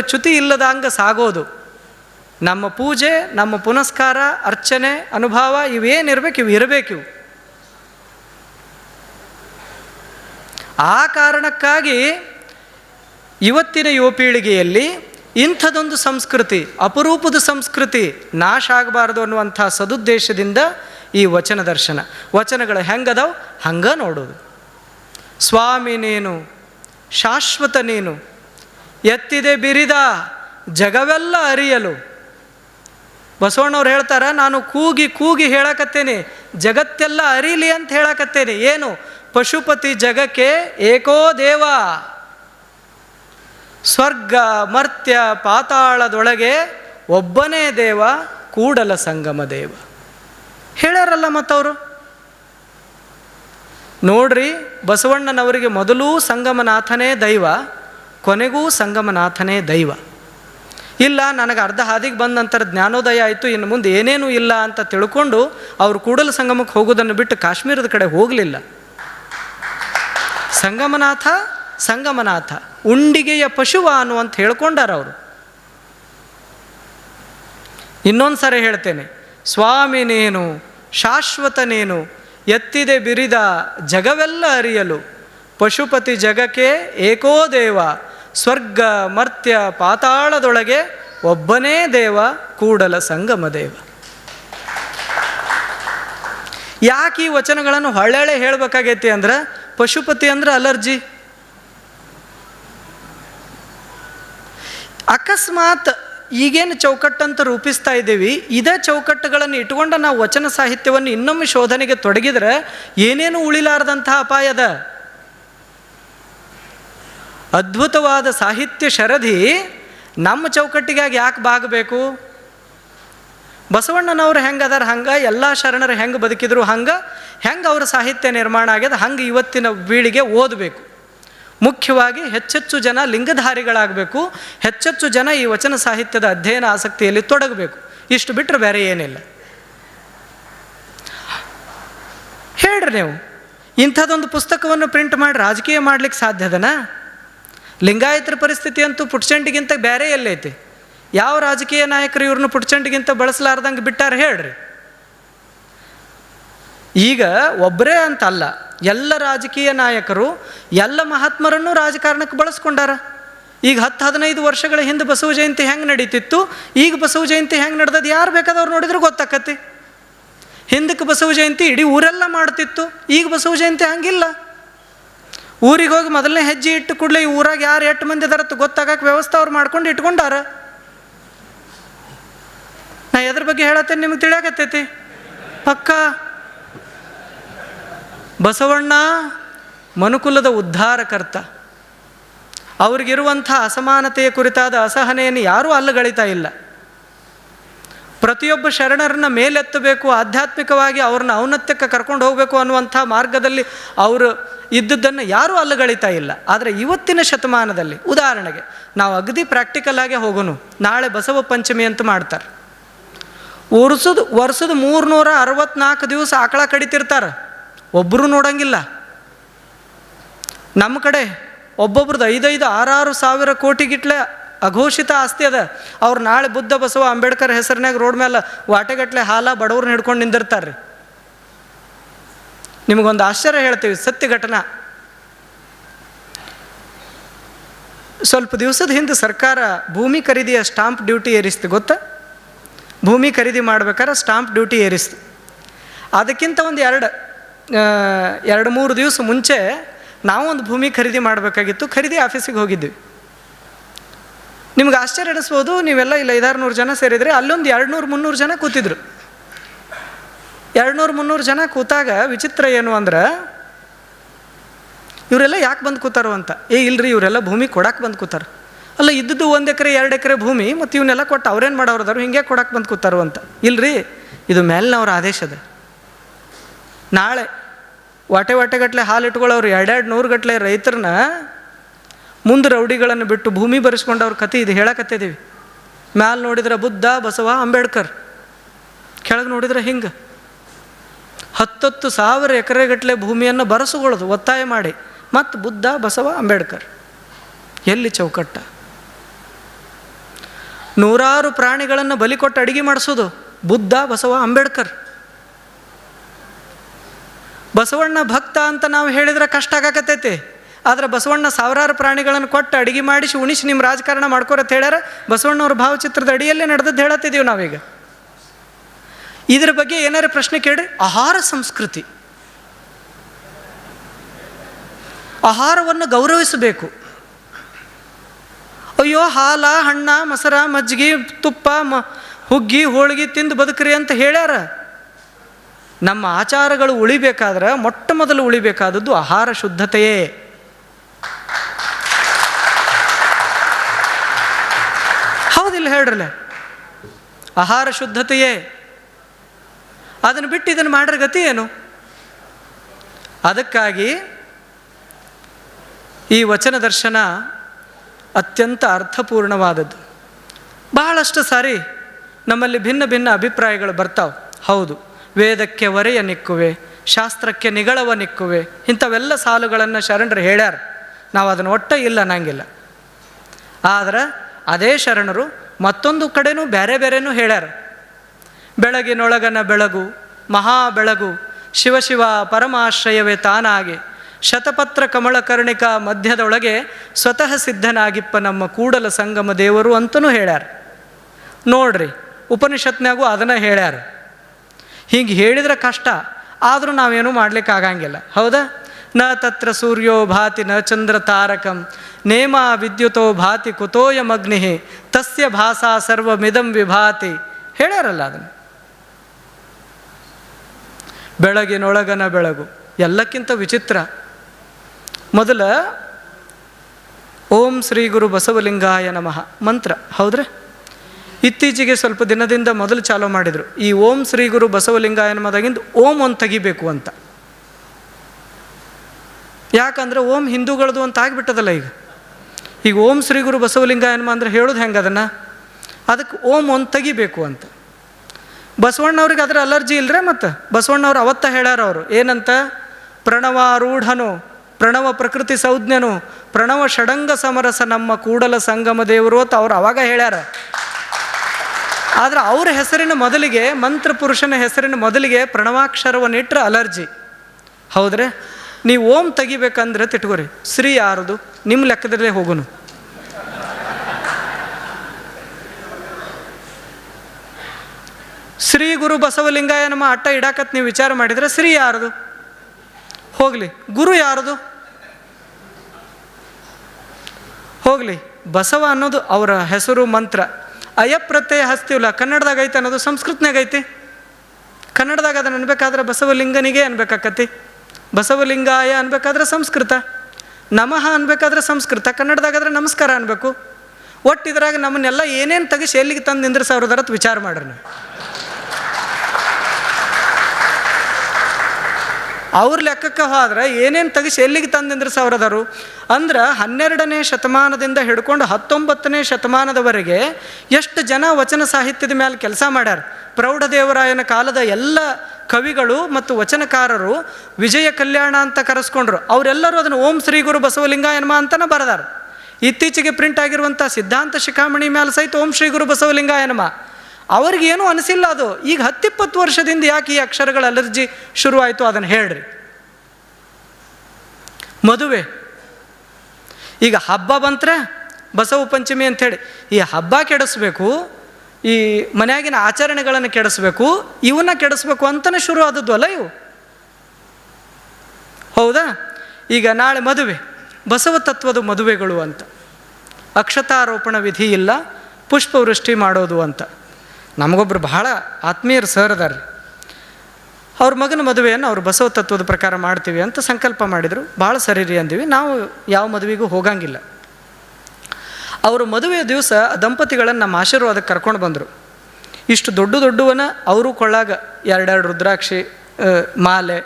ಚ್ಯುತಿ ಇಲ್ಲದಂಗೆ ಸಾಗೋದು. ನಮ್ಮ ಪೂಜೆ, ನಮ್ಮ ಪುನಸ್ಕಾರ, ಅರ್ಚನೆ, ಅನುಭವ ಇವೇನಿರ್ಬೇಕು, ಇವು ಇರಬೇಕು ಆ ಕಾರಣಕ್ಕಾಗಿ ಇವತ್ತಿನ ಯುವ ಪೀಳಿಗೆಯಲ್ಲಿ ಇಂಥದೊಂದು ಸಂಸ್ಕೃತಿ, ಅಪರೂಪದ ಸಂಸ್ಕೃತಿ ನಾಶ ಆಗಬಾರ್ದು ಅನ್ನುವಂಥ ಸದುದ್ದೇಶದಿಂದ ಈ ವಚನ ದರ್ಶನ. ವಚನಗಳು ಹೆಂಗದವು? ಹಂಗ ನೋಡೋದು. ಸ್ವಾಮಿ ನೀನು, ಶಾಶ್ವತ ನೀನು ಎತ್ತಿದೆ ಬಿರಿದ, ಜಗವೆಲ್ಲ ಅರಿಯಲು. ಬಸವಣ್ಣವ್ರು ಹೇಳ್ತಾರೆ, ನಾನು ಕೂಗಿ ಕೂಗಿ ಹೇಳಕತ್ತೇನೆ, ಜಗತ್ತೆಲ್ಲ ಅರಿಲಿ ಅಂತ ಹೇಳಕತ್ತೇನೆ. ಏನು? ಪಶುಪತಿ ಜಗಕ್ಕೆ ಏಕೋ ದೇವ. ಸ್ವರ್ಗ, ಮರ್ತ್ಯ, ಪಾತಾಳದೊಳಗೆ ಒಬ್ಬನೇ ದೇವ, ಕೂಡಲ ಸಂಗಮ ದೇವ. ಹೇಳ್ಯಾರಲ್ಲ ಮತ್ತವರು? ನೋಡ್ರಿ, ಬಸವಣ್ಣನವರಿಗೆ ಮೊದಲೂ ಸಂಗಮನಾಥನೇ ದೈವ. ಕೊನೆಗೂ ಸಂಗಮನಾಥನೇ ದೈವ. ಇಲ್ಲ, ನನಗೆ ಅರ್ಧ ಹಾದಿಗೆ ಬಂದ ನಂತರ ಜ್ಞಾನೋದಯ ಆಯಿತು, ಇನ್ನು ಮುಂದೆ ಏನೇನೂ ಇಲ್ಲ ಅಂತ ತಿಳ್ಕೊಂಡು ಅವರು ಕೂಡಲ ಸಂಗಮಕ್ಕೆ ಹೋಗೋದನ್ನು ಬಿಟ್ಟು ಕಾಶ್ಮೀರದ ಕಡೆ ಹೋಗಲಿಲ್ಲ. ಸಂಗಮನಾಥ ಸಂಗಮನಾಥ, ಉಂಡಿಗೆಯ ಪಶುವ ಅನ್ನುವಂತ ಹೇಳ್ಕೊಂಡಾರ ಅವರು. ಇನ್ನೊಂದು ಸಾರಿ ಹೇಳ್ತೇನೆ, ಸ್ವಾಮಿ ನೀನು ಶಾಶ್ವತ ಎತ್ತಿದೆ ಬಿರಿದ ಜಗವೆಲ್ಲ ಅರಿಯಲು, ಪಶುಪತಿ ಜಗಕ್ಕೆ ಏಕೋ ದೇವ ಸ್ವರ್ಗ, ಮರ್ತ್ಯ, ಪಾತಾಳದೊಳಗೆ ಒಬ್ಬನೇ ದೇವ, ಕೂಡಲ ಸಂಗಮ ದೇವ. ಯಾಕೆ ಈ ವಚನಗಳನ್ನು ಹೊಳ್ಳೆಳೆ ಹೇಳ್ಬೇಕಾಗೈತಿ ಅಂದ್ರೆ, ಪಶುಪತಿ ಅಂದ್ರೆ ಅಲರ್ಜಿ. ಅಕಸ್ಮಾತ್ ಈಗೇನು ಚೌಕಟ್ಟಂತ ರೂಪಿಸ್ತಾ ಇದ್ದೀವಿ, ಇದೇ ಚೌಕಟ್ಟುಗಳನ್ನು ಇಟ್ಕೊಂಡು ನಾವು ವಚನ ಸಾಹಿತ್ಯವನ್ನು ಇನ್ನೊಮ್ಮೆ ಶೋಧನೆಗೆ ತೊಡಗಿದ್ರೆ ಏನೇನು ಉಳಿಲಾರದಂತಹ ಅಪಾಯದ ಅದ್ಭುತವಾದ ಸಾಹಿತ್ಯ ಶರಧಿ ನಮ್ಮ ಚೌಕಟ್ಟಿಗಾಗಿ ಯಾಕೆ ಬಾಗಬೇಕು? ಬಸವಣ್ಣನವ್ರು ಹೆಂಗೆ ಅದಾರ ಹಂಗೆ? ಎಲ್ಲ ಶರಣರು ಹೆಂಗೆ ಬದುಕಿದ್ರು ಹಂಗೆ? ಹೆಂಗೆ ಅವ್ರ ಸಾಹಿತ್ಯ ನಿರ್ಮಾಣ ಆಗ್ಯದ? ಹಂಗೆ ಇವತ್ತಿನ ಬೀಳಿಗೆ ಓದಬೇಕು. ಮುಖ್ಯವಾಗಿ ಹೆಚ್ಚೆಚ್ಚು ಜನ ಲಿಂಗಧಾರಿಗಳಾಗಬೇಕು. ಹೆಚ್ಚೆಚ್ಚು ಜನ ಈ ವಚನ ಸಾಹಿತ್ಯದ ಅಧ್ಯಯನ ಆಸಕ್ತಿಯಲ್ಲಿ ತೊಡಗಬೇಕು. ಇಷ್ಟು ಬಿಟ್ಟರೆ ಬೇರೆ ಏನಿಲ್ಲ. ಹೇಳ್ರಿ ನೀವು. ಇಂಥದ್ದೊಂದು ಪುಸ್ತಕವನ್ನು ಪ್ರಿಂಟ್ ಮಾಡಿ ರಾಜಕೀಯ ಮಾಡ್ಲಿಕ್ಕೆ ಸಾಧ್ಯದನಾ ಲಿಂಗಾಯತರ ಪರಿಸ್ಥಿತಿ ಅಂತೂ ಪುಟ್ಚಂಡಿಗಿಂತ ಬೇರೆ ಎಲ್ಲೈತಿ. ಯಾವ ರಾಜಕೀಯ ನಾಯಕರು ಇವ್ರನ್ನ ಪುಟ್ಚಂಡಿಗಿಂತ ಬಳಸಲಾರ್ದಂಗೆ ಬಿಟ್ಟಾರೆ ಹೇಳ್ರಿ. ಈಗ ಒಬ್ಬರೇ ಅಂತಲ್ಲ, ಎಲ್ಲ ರಾಜಕೀಯ ನಾಯಕರು, ಎಲ್ಲ ಮಹಾತ್ಮರನ್ನು ರಾಜಕಾರಣಕ್ಕೆ ಬಳಸ್ಕೊಂಡಾರ. ಈಗ ಹತ್ತು ಹದಿನೈದು ವರ್ಷಗಳ ಹಿಂದೆ ಬಸವ ಜಯಂತಿ ಹೆಂಗೆ ನಡೀತಿತ್ತು, ಈಗ ಬಸವ ಜಯಂತಿ ಹೆಂಗೆ ನಡೆದದ್ದು ಯಾರು ಬೇಕಾದವ್ರು ನೋಡಿದ್ರೆ ಗೊತ್ತಾಕತಿ ಹಿಂದಕ್ಕೆ ಬಸವ ಜಯಂತಿ ಇಡೀ ಊರೆಲ್ಲ ಮಾಡ್ತಿತ್ತು, ಈಗ ಬಸವ ಜಯಂತಿ ಹಂಗಿಲ್ಲ. ಊರಿಗೆ ಹೋಗಿ ಮೊದಲನೇ ಹೆಜ್ಜೆ ಇಟ್ಟು ಕೂಡಲೇ ಈ ಊರಾಗ ಯಾರು ಎಷ್ಟು ಮಂದಿ ಅದಾರತ್ತು ಗೊತ್ತಾಗಕ್ಕೆ ವ್ಯವಸ್ಥೆ ಅವ್ರು ಮಾಡ್ಕೊಂಡು ಇಟ್ಕೊಂಡಾರ. ನಾ ಎದ್ರ ಬಗ್ಗೆ ಹೇಳತ್ತೇನೆ ನಿಮಗೆ ತಿಳಿಯಾಕತ್ತೈತಿ? ಪಕ್ಕ ಬಸವಣ್ಣ ಮನುಕುಲದ ಉದ್ಧಾರಕರ್ತ. ಅವ್ರಿಗಿರುವಂಥ ಅಸಮಾನತೆಯ ಕುರಿತಾದ ಅಸಹನೆಯನ್ನು ಯಾರೂ ಅಲ್ಲಗಳಿತಾ ಇಲ್ಲ. ಪ್ರತಿಯೊಬ್ಬ ಶರಣರನ್ನ ಮೇಲೆತ್ತಬೇಕು, ಆಧ್ಯಾತ್ಮಿಕವಾಗಿ ಅವ್ರನ್ನ ಔನ್ನತ್ಯಕ್ಕೆ ಕರ್ಕೊಂಡು ಹೋಗಬೇಕು ಅನ್ನುವಂಥ ಮಾರ್ಗದಲ್ಲಿ ಅವರು ಇದ್ದದ್ದನ್ನು ಯಾರೂ ಅಲ್ಲಗಳಿತಾ ಇಲ್ಲ. ಆದರೆ ಇವತ್ತಿನ ಶತಮಾನದಲ್ಲಿ, ಉದಾಹರಣೆಗೆ, ನಾವು ಅಗದಿ ಪ್ರಾಕ್ಟಿಕಲ್ ಆಗೇ ಹೋಗೋನು ನಾಳೆ ಬಸವ ಪಂಚಮಿ ಅಂತ ಮಾಡ್ತಾರೆ. ವರ್ಷದ ವರ್ಷದ ಮೂರ್ನೂರ ಅರವತ್ನಾಲ್ಕು ದಿವಸ ಆಕಳ ಕಡಿತಿರ್ತಾರೆ. ಒಬ್ಬರು ನೋಡಂಗಿಲ್ಲ. ನಮ್ಮ ಕಡೆ ಒಬ್ಬೊಬ್ರದ್ದು ಐದೈದು ಆರಾರು ಸಾವಿರ ಕೋಟಿಗಿಟ್ಲೆ ಅಘೋಷಿತ ಆಸ್ತಿ ಅದ. ಅವ್ರು ನಾಳೆ ಬುದ್ಧ ಬಸವ ಅಂಬೇಡ್ಕರ್ ಹೆಸರಿನಾಗ ರೋಡ್ ಮೇಲೆ ವಾಟೆಗಟ್ಟಲೆ ಹಾಲ ಬಡವ್ರನ್ನ ಹಿಡ್ಕೊಂಡು ನಿಂದಿರ್ತಾರೆ ರೀ ನಿಮಗೊಂದು ಆಶ್ಚರ್ಯ ಹೇಳ್ತೀವಿ ಸತ್ಯ ಘಟನೆ ಸ್ವಲ್ಪ ದಿವಸದ ಹಿಂದೆ ಸರ್ಕಾರ ಭೂಮಿ ಖರೀದಿಯ ಸ್ಟಾಂಪ್ ಡ್ಯೂಟಿ ಏರಿಸ್ತು ಗೊತ್ತಾ? ಭೂಮಿ ಖರೀದಿ ಮಾಡ್ಬೇಕಾದ್ರೆ ಸ್ಟಾಂಪ್ ಡ್ಯೂಟಿ ಏರಿಸ್ತು. ಅದಕ್ಕಿಂತ ಒಂದು ಎರಡು ಎರಡು ಮೂರು ದಿವಸ ಮುಂಚೆ ನಾವು ಒಂದು ಭೂಮಿ ಖರೀದಿ ಮಾಡಬೇಕಾಗಿತ್ತು. ಖರೀದಿ ಆಫೀಸಿಗೆ ಹೋಗಿದ್ವಿ. ನಿಮ್ಗೆ ಆಶ್ಚರ್ಯ ಅನಿಸ್ಬೋದು, ನೀವೆಲ್ಲ ಇಲ್ಲ ಐದಾರು ನೂರು ಜನ ಸೇರಿದರೆ ಅಲ್ಲೊಂದು ಎರಡು ನೂರು ಮುನ್ನೂರು ಜನ ಕೂತಿದ್ರು. ಎರಡು ನೂರು ಮುನ್ನೂರು ಜನ ಕೂತಾಗ ವಿಚಿತ್ರ ಏನು ಅಂದ್ರೆ, ಇವರೆಲ್ಲ ಯಾಕೆ ಬಂದು ಕೂತಾರೋ ಅಂತ. ಏ, ಇಲ್ರಿ, ಇವರೆಲ್ಲ ಭೂಮಿ ಕೊಡಕ್ಕೆ ಬಂದು ಕೂತಾರ. ಅಲ್ಲ, ಇದ್ದದ್ದು ಒಂದು ಎಕರೆ, ಎರಡು ಎಕರೆ ಭೂಮಿ, ಮತ್ತು ಇವನ್ನೆಲ್ಲ ಕೊಟ್ಟು ಅವ್ರೇನು ಮಾಡೋರದಾರು ಹಿಂಗೆ ಕೊಡಕ್ಕೆ ಬಂದು ಕೂತಾರೋ ಅಂತ. ಇಲ್ರಿ, ಇದು ಮೇಲಿನವ್ರ ಆದೇಶದ ನಾಳೆ ವಾಟೆ ವಾಟೆಗಟ್ಟಲೆ ಹಾಲು ಇಟ್ಕೊಳ್ಳೋರು ಎರಡೆರಡು ನೂರು ಗಟ್ಟಲೆ ರೈತರನ್ನ ಮುಂದೆ ರೌಡಿಗಳನ್ನು ಬಿಟ್ಟು ಭೂಮಿ ಬರೆಸ್ಕೊಂಡು ಅವ್ರ ಕತೆ ಇದು ಹೇಳಕತ್ತಿದ್ದೀವಿ. ಮ್ಯಾಲೆ ನೋಡಿದ್ರೆ ಬುದ್ಧ, ಬಸವ, ಅಂಬೇಡ್ಕರ್. ಕೆಳಗೆ ನೋಡಿದ್ರೆ ಹಿಂಗೆ. ಹತ್ತತ್ತು ಸಾವಿರ ಎಕರೆಗಟ್ಟಲೆ ಭೂಮಿಯನ್ನು ಬರೆಸ್ಕೊಳ್ಳೋದು ಒತ್ತಾಯ ಮಾಡಿ. ಮತ್ತು ಬುದ್ಧ, ಬಸವ, ಅಂಬೇಡ್ಕರ್. ಎಲ್ಲಿ ಚೌಕಟ್ಟ? ನೂರಾರು ಪ್ರಾಣಿಗಳನ್ನು ಬಲಿ ಕೊಟ್ಟು ಅಡಿಗೆ ಮಾಡಿಸೋದು ಬುದ್ಧ, ಬಸವ, ಅಂಬೇಡ್ಕರ್. ಬಸವಣ್ಣ ಭಕ್ತ ಅಂತ ನಾವು ಹೇಳಿದ್ರೆ ಕಷ್ಟ ಆಗಾಕತ್ತೈತಿ. ಆದ್ರೆ ಬಸವಣ್ಣ ಸಾವಿರಾರು ಪ್ರಾಣಿಗಳನ್ನು ಕೊಟ್ಟು ಅಡಿಗೆ ಮಾಡಿಸಿ ಉಣಿಸಿ ನಿಮ್ಮ ರಾಜಕಾರಣ ಮಾಡ್ಕೊರತ್ ಹೇಳ್ಯಾರ. ಬಸವಣ್ಣವ್ರ ಭಾವಚಿತ್ರದ ಅಡಿಯಲ್ಲೇ ನಡೆದದ್ದು ಹೇಳತ್ತಿದ್ದೀವಿ ನಾವೀಗ. ಇದ್ರ ಬಗ್ಗೆ ಏನಾರು ಪ್ರಶ್ನೆ ಕೇಳಿ ಆಹಾರ ಸಂಸ್ಕೃತಿ. ಆಹಾರವನ್ನು ಗೌರವಿಸಬೇಕು. ಅಯ್ಯೋ, ಹಾಲ, ಹಣ್ಣ, ಮೊಸರ, ಮಜ್ಜಿಗೆ, ತುಪ್ಪ, ಮ, ಹುಗ್ಗಿ, ಹೋಳಿಗೆ ತಿಂದು ಬದುಕ್ರಿ ಅಂತ ಹೇಳ್ಯಾರ. ನಮ್ಮ ಆಚಾರಗಳು ಉಳಿಬೇಕಾದ್ರೆ ಮೊಟ್ಟ ಮೊದಲು ಉಳಿಬೇಕಾದದ್ದು ಆಹಾರ ಶುದ್ಧತೆಯೇ. ಹೇಳ್ರಲ್ಲ? ಆಹಾರ ಶುದ್ಧತೆಯೇ. ಅದನ್ನು ಬಿಟ್ಟು ಇದನ್ನು ಮಾಡ್ರ ಗತಿ ಏನು? ಅದಕ್ಕಾಗಿ ಈ ವಚನ ದರ್ಶನ ಅತ್ಯಂತ ಅರ್ಥಪೂರ್ಣವಾದದ್ದು. ಬಹಳಷ್ಟು ಸಾರಿ ನಮ್ಮಲ್ಲಿ ಭಿನ್ನ ಭಿನ್ನ ಅಭಿಪ್ರಾಯಗಳು ಬರ್ತಾವೆ. ಹೌದು, ವೇದಕ್ಕೆ ಒರೆಯ ನಿಕ್ಕುವೆ, ಶಾಸ್ತ್ರಕ್ಕೆ ನಿಗಳವ ನಿಕ್ಕುವೆ, ಇಂಥವೆಲ್ಲ ಸಾಲುಗಳನ್ನು ಶರಣರು ಹೇಳ್ಯಾರ. ನಾವು ಅದನ್ನು ಒಟ್ಟ ಇಲ್ಲ ಅನ್ನಂಗಿಲ್ಲ. ಆದರೆ ಅದೇ ಶರಣರು ಮತ್ತೊಂದು ಕಡೆನೂ ಬೇರೆ ಬೇರೆನೂ ಹೇಳ್ಯಾರ. ಬೆಳಗಿನೊಳಗನ ಬೆಳಗು ಮಹಾ ಬೆಳಗು ಶಿವಶಿವ ಪರಮಾಶ್ರಯವೇ ತಾನಾಗಿ. ಶತಪತ್ರ ಕಮಲ ಕರ್ಣಿಕ ಮಧ್ಯದೊಳಗೆ ಸ್ವತಃ ಸಿದ್ಧನಾಗಿಪ್ಪ ನಮ್ಮ ಕೂಡಲ ಸಂಗಮ ದೇವರು ಅಂತಲೂ ಹೇಳ್ಯಾರ. ನೋಡ್ರಿ ಉಪನಿಷತ್ನಾಗೂ ಅದನ್ನು ಹೇಳ್ಯಾರ. ಹಿಂಗೆ ಹೇಳಿದ್ರೆ ಕಷ್ಟ, ಆದರೂ ನಾವೇನು ಮಾಡ್ಲಿಕ್ಕೆ ಆಗಂಗಿಲ್ಲ ಹೌದಾ? ನ ತತ್ರ ಸೂರ್ಯೋ ಭಾತಿ ನ ಚಂದ್ರ ತಾರಕಂ, ನೇಮ ವಿದ್ಯುತೋ ಭಾತಿ ಕುತೋಯಮಗ್ನಿ ತಸ್ಯ ಭಾಸಾ ಸರ್ವಮಿದಂ ವಿಭಾತಿ. ಹೇಳ್ಯಾರಲ್ಲ ಅದನ್ನು? ಬೆಳಗಿನೊಳಗನ ಬೆಳಗು, ಎಲ್ಲಕ್ಕಿಂತ ವಿಚಿತ್ರ. ಮೊದಲ, ಓಂ ಶ್ರೀ ಗುರು ಬಸವಲಿಂಗಾಯ ನಮಃ, ಮಂತ್ರ, ಹೌದ್ರೆ? ಇತ್ತೀಚೆಗೆ ಸ್ವಲ್ಪ ದಿನದಿಂದ ಮೊದಲು ಚಾಲೂ ಮಾಡಿದರು. ಈ ಓಂ ಶ್ರೀ ಗುರು ಬಸವಲಿಂಗಾಯ ನಮದಾಗಿಂದ ಓಂ ಒಂದು ತೆಗಿಬೇಕು ಅಂತ. ಯಾಕಂದ್ರೆ ಓಂ ಹಿಂದೂಗಳದು ಅಂತ ಆಗಿಬಿಟ್ಟದಲ್ಲ ಈಗ. ಈಗ ಓಂ ಶ್ರೀ ಗುರು ಬಸವಲಿಂಗ ನಮ ಅಂದ್ರೆ ಹೇಳೋದು ಹೆಂಗೆ ಅದನ್ನು? ಅದಕ್ಕೆ ಓಂ ಒಂದು ತೆಗಿಬೇಕು ಅಂತ. ಬಸವಣ್ಣವ್ರಿಗೆ ಅದರ ಅಲರ್ಜಿ ಇಲ್ಲರೆ ಮತ್ತು? ಬಸವಣ್ಣವ್ರು ಅವತ್ತ ಹೇಳ್ಯಾರ ಅವರು, ಏನಂತ? ಪ್ರಣವಾರೂಢನು ಪ್ರಣವ ಪ್ರಕೃತಿ ಸೌಜ್ಞನು, ಪ್ರಣವ ಷಡಂಗ ಸಮರಸ ನಮ್ಮ ಕೂಡಲ ಸಂಗಮ ದೇವರು ಅಂತ ಅವ್ರು ಅವಾಗ ಹೇಳ್ಯಾರ. ಆದ್ರೆ ಅವ್ರ ಹೆಸರಿನ ಮೊದಲಿಗೆ, ಮಂತ್ರ ಪುರುಷನ ಹೆಸರಿನ ಮೊದಲಿಗೆ ಪ್ರಣವಾಕ್ಷರವನ್ನಿಟ್ಟರೆ ಅಲರ್ಜಿ. ಹೌದ್ರೆ? ನೀವು ಓಂ ತೆಗಿಬೇಕಂದ್ರೆ ತಿಟ್ಕೋರಿ. ಶ್ರೀ ಯಾರದು? ನಿಮ್ಮ ಲೆಕ್ಕದಲ್ಲೇ ಹೋಗುನು. ಶ್ರೀ ಗುರು ಬಸವಲಿಂಗಾಯ ನಮ್ಮ ಅಟ್ಟ ಇಡಾಕತ್ ನೀವು ವಿಚಾರ ಮಾಡಿದ್ರೆ ಶ್ರೀ ಯಾರದು? ಹೋಗಲಿ. ಗುರು ಯಾರದು? ಹೋಗಲಿ. ಬಸವ ಅನ್ನೋದು ಅವರ ಹೆಸರು ಮಂತ್ರ. ಅಯಪ್ರತ್ಯಯ ಹಸ್ತಿವಲ್ಲ ಕನ್ನಡದಾಗ ಐತೆ ಅನ್ನೋದು ಸಂಸ್ಕೃತನಾಗೈತಿ ಕನ್ನಡದಾಗ ಅದನ್ನು ಅನ್ಬೇಕಾದ್ರೆ ಬಸವಲಿಂಗನಿಗೆ ಅನ್ಬೇಕಾಕತಿ ಬಸವಲಿಂಗಾಯ ಅನ್ಬೇಕಾದ್ರೆ ಸಂಸ್ಕೃತ, ನಮಃ ಅನ್ಬೇಕಾದ್ರೆ ಸಂಸ್ಕೃತ, ಕನ್ನಡದಾಗಾದ್ರೆ ನಮಸ್ಕಾರ ಅನ್ಬೇಕು. ಒಟ್ಟು ಇದ್ರಾಗ ನಮ್ಮನ್ನೆಲ್ಲ ಏನೇನು ತೆಗಿಸಿ ಎಲ್ಲಿಗೆ ತಂದು ನಿಂದ್ರಿಸ ಅವ್ರದರತ್ ವಿಚಾರ ಮಾಡ್ರಿ ನೀವು. ಅವ್ರ ಲೆಕ್ಕಕ್ಕೆ ಹೋದ್ರೆ ಏನೇನು ತೆಗಿಸಿ ಎಲ್ಲಿಗೆ ತಂದಿಂದ್ರೆ ಸಾವಿರದರು ಅಂದ್ರೆ ಹನ್ನೆರಡನೇ ಶತಮಾನದಿಂದ ಹಿಡ್ಕೊಂಡು ಹತ್ತೊಂಬತ್ತನೇ ಶತಮಾನದವರೆಗೆ ಎಷ್ಟು ಜನ ವಚನ ಸಾಹಿತ್ಯದ ಮೇಲೆ ಕೆಲಸ ಮಾಡ್ಯಾರ? ಪ್ರೌಢದೇವರಾಯನ ಕಾಲದ ಎಲ್ಲ ಕವಿಗಳು ಮತ್ತು ವಚನಕಾರರು ವಿಜಯ ಕಲ್ಯಾಣ ಅಂತ ಕರೆಸ್ಕೊಂಡ್ರು. ಅವರೆಲ್ಲರೂ ಅದನ್ನು ಓಂ ಶ್ರೀ ಗುರು ಬಸವಲಿಂಗಾಯನ್ಮ ಅಂತಲೇ ಬರೆದಾರ. ಇತ್ತೀಚೆಗೆ ಪ್ರಿಂಟ್ ಆಗಿರುವಂಥ ಸಿದ್ಧಾಂತ ಶಿಖಾಮಣಿ ಮೇಲೆ ಸಹಿತ ಓಂ ಶ್ರೀ ಗುರು ಬಸವಲಿಂಗಾಯನಮ. ಅವ್ರಿಗೇನೂ ಅನಿಸಿಲ್ಲ ಅದು. ಈಗ ಹತ್ತಿಪ್ಪತ್ತು ವರ್ಷದಿಂದ ಯಾಕೆ ಈ ಅಕ್ಷರಗಳ ಅಲರ್ಜಿ ಶುರುವಾಯಿತು ಅದನ್ನು ಹೇಳ್ರಿ. ಮದುವೆ. ಈಗ ಹಬ್ಬ ಬಂತ್ರೆ ಬಸವ ಪಂಚಮಿ ಅಂಥೇಳಿ, ಈ ಹಬ್ಬ ಕೆಡಿಸ್ಬೇಕು, ಈ ಮನೆಯಾಗಿನ ಆಚರಣೆಗಳನ್ನು ಕೆಡಿಸ್ಬೇಕು, ಇವನ್ನ ಕೆಡಿಸ್ಬೇಕು ಅಂತಲೇ ಶುರು ಆದದ್ದು ಅಲ್ಲ ಇವು. ಹೌದಾ? ಈಗ ನಾಳೆ ಮದುವೆ, ಬಸವ ತತ್ವದ ಮದುವೆಗಳು ಅಂತ. ಅಕ್ಷತಾರೋಪಣ ವಿಧಿ ಇಲ್ಲ, ಪುಷ್ಪವೃಷ್ಟಿ ಮಾಡೋದು ಅಂತ. ನಮಗೊಬ್ರು ಬಹಳ ಆತ್ಮೀಯರು ಸರ್ ಅದಾರ್ರಿ. ಅವ್ರ ಮಗನ ಮದುವೆಯನ್ನು ಅವ್ರು ಬಸವ ತತ್ವದ ಪ್ರಕಾರ ಮಾಡ್ತೀವಿ ಅಂತ ಸಂಕಲ್ಪ ಮಾಡಿದರು. ಭಾಳ ಸರಿ ರೀ ಅಂದಿವಿ. ನಾವು ಯಾವ ಮದುವೆಗೂ ಹೋಗಂಗಿಲ್ಲ. ಅವರು ಮದುವೆಯ ದಿವಸ ದಂಪತಿಗಳನ್ನು ನಮ್ಮ ಆಶೀರ್ವಾದಕ್ಕೆ ಕರ್ಕೊಂಡು ಬಂದರು. ಇಷ್ಟು ದೊಡ್ಡ ದೊಡ್ಡವನ ಅವರು ಕೊಳ್ಳಾಗ ಎರಡೆರಡು ರುದ್ರಾಕ್ಷಿ ಮಾಲೆ,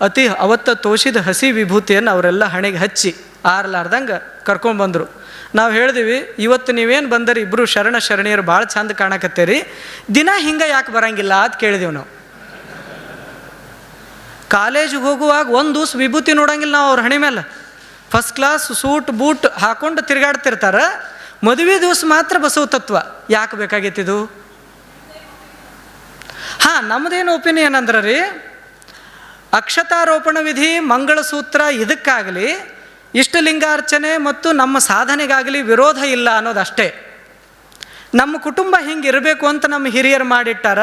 ಅತಿ ಅವತ್ತ ತೋಷಿದ ಹಸಿ ವಿಭೂತಿಯನ್ನು ಅವರೆಲ್ಲ ಹಣೆಗೆ ಹಚ್ಚಿ ಆರ್ಲಾರ್ದಂಗೆ ಕರ್ಕೊಂಡ್ಬಂದರು ನಾವು ಹೇಳಿದೀವಿ, ಇವತ್ತು ನೀವೇನು ಬಂದರಿ ಇಬ್ಬರು ಶರಣ ಶರಣಿಯರು ಭಾಳ ಚಂದ ಕಾಣಕತ್ತೀರಿ. ದಿನ ಹಿಂಗೆ ಯಾಕೆ ಬರಂಗಿಲ್ಲ? ಅಂತ ಕೇಳಿದೆವು ನಾವು. ಕಾಲೇಜಿಗೆ ಹೋಗುವಾಗ ಒಂದು ದಿವ್ಸ ವಿಭೂತಿ ನೋಡಂಗಿಲ್ಲ ನಾವು ಅವ್ರ ಹಣೆ ಮೇಲೆ ಫಸ್ಟ್ ಕ್ಲಾಸ್ ಸೂಟ್, ಬೂಟ್ ಹಾಕೊಂಡು ತಿರುಗಾಡ್ತಿರ್ತಾರೆ. ಮದುವೆ ದಿವಸ ಮಾತ್ರ ಬಸವ ತತ್ವ. ಯಾಕೆ ಬೇಕಾಗಿತ್ತಿದು ಹಾಂ ನಮ್ಮದೇನು ಒಪಿನಿಯನ್ ಅಂದ್ರೆ ರೀ ಅಕ್ಷತಾರೋಪಣ ವಿಧಿ, ಮಂಗಳಸೂತ್ರ ಇದಕ್ಕಾಗಲಿ ಇಷ್ಟಲಿಂಗಾರ್ಚನೆ ಮತ್ತು ನಮ್ಮ ಸಾಧನೆಗಾಗಲಿ ವಿರೋಧ ಇಲ್ಲ ಅನ್ನೋದಷ್ಟೇ. ನಮ್ಮ ಕುಟುಂಬ ಹಿಂಗಿರಬೇಕು ಅಂತ ನಮ್ಮ ಹಿರಿಯರು ಮಾಡಿಟ್ಟಾರ,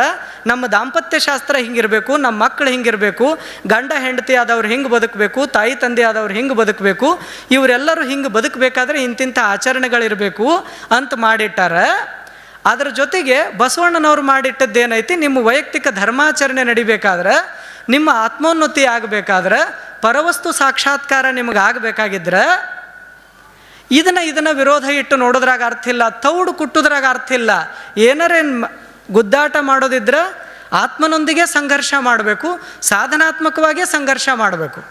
ನಮ್ಮ ದಾಂಪತ್ಯ ಶಾಸ್ತ್ರ ಹಿಂಗಿರಬೇಕು ನಮ್ಮ ಮಕ್ಕಳು ಹಿಂಗಿರಬೇಕು ಗಂಡ ಹೆಂಡತಿ ಆದವ್ರು ಹಿಂಗೆ ಬದುಕಬೇಕು, ತಾಯಿ ತಂದೆ ಆದವ್ರು ಹಿಂಗೆ ಬದುಕಬೇಕು, ಇವರೆಲ್ಲರೂ ಹಿಂಗೆ ಬದುಕಬೇಕಾದ್ರೆ ಇಂತಿಂಥ ಆಚರಣೆಗಳಿರಬೇಕು ಅಂತ ಮಾಡಿಟ್ಟಾರ. ಅದರ ಜೊತೆಗೆ ಬಸವಣ್ಣನವ್ರು ಮಾಡಿಟ್ಟದ್ದೇನೈತಿ, ನಿಮ್ಮ ವೈಯಕ್ತಿಕ ಧರ್ಮಾಚರಣೆ ನಡಿಬೇಕಾದ್ರೆ ನಿಮ್ಮ ಆತ್ಮೋನ್ನತಿ ಆಗಬೇಕಾದ್ರೆ, ಪರವಸ್ತು ಸಾಕ್ಷಾತ್ಕಾರ ನಿಮಗೆ ಆಗಬೇಕಾಗಿದ್ರೆ, ಇದನ್ನ ಇದನ್ನ ವಿರೋಧ ಇಟ್ಟು ನೋಡೋದ್ರಾಗ ಅರ್ಥ ಇಲ್ಲ, ತೌಡು ಕುಟ್ಟೋದ್ರಾಗ ಅರ್ಥ ಇಲ್ಲ. ಏನಾರೇನು ಗುದ್ದಾಟ ಮಾಡೋದಿದ್ರೆ ಆತ್ಮನೊಂದಿಗೆ ಸಂಘರ್ಷ ಮಾಡಬೇಕು, ಸಾಧನಾತ್ಮಕವಾಗೇ ಸಂಘರ್ಷ ಮಾಡಬೇಕು.